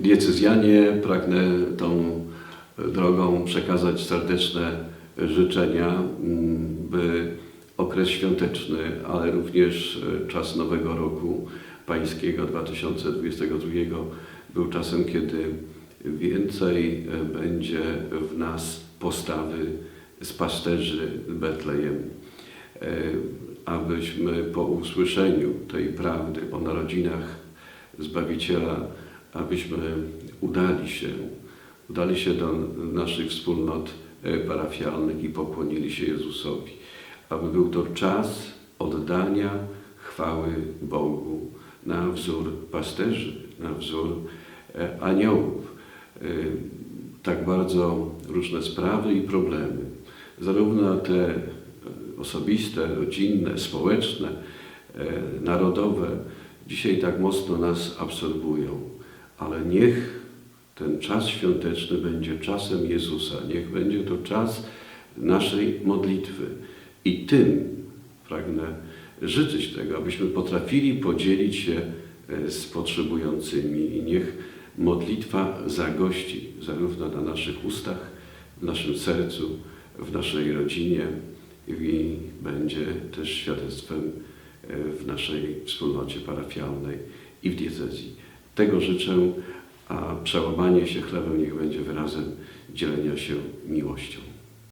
Diecezjanie, pragnę tą drogą przekazać serdeczne życzenia, mm, by okres świąteczny, ale również e, czas Nowego Roku Pańskiego 2022 był czasem, kiedy więcej e, będzie w nas postawy z pasterzy Betlejem, E, abyśmy po usłyszeniu tej prawdy o narodzinach Zbawiciela, abyśmy udali się, udali się do naszych wspólnot e, parafialnych i pokłonili się Jezusowi. Aby był to czas oddania chwały Bogu na wzór pasterzy, na wzór e, aniołów. E, Tak bardzo różne sprawy i problemy, zarówno te osobiste, rodzinne, społeczne, narodowe, dzisiaj tak mocno nas absorbują. Ale niech ten czas świąteczny będzie czasem Jezusa, niech będzie to czas naszej modlitwy. I tym pragnę życzyć tego, abyśmy potrafili podzielić się e, z potrzebującymi i niech modlitwa zagości zarówno na naszych ustach, w naszym sercu, w naszej rodzinie i będzie też świadectwem e, w naszej wspólnocie parafialnej i w diecezji. Tego życzę, a przełamanie się chlebem niech będzie wyrazem dzielenia się miłością.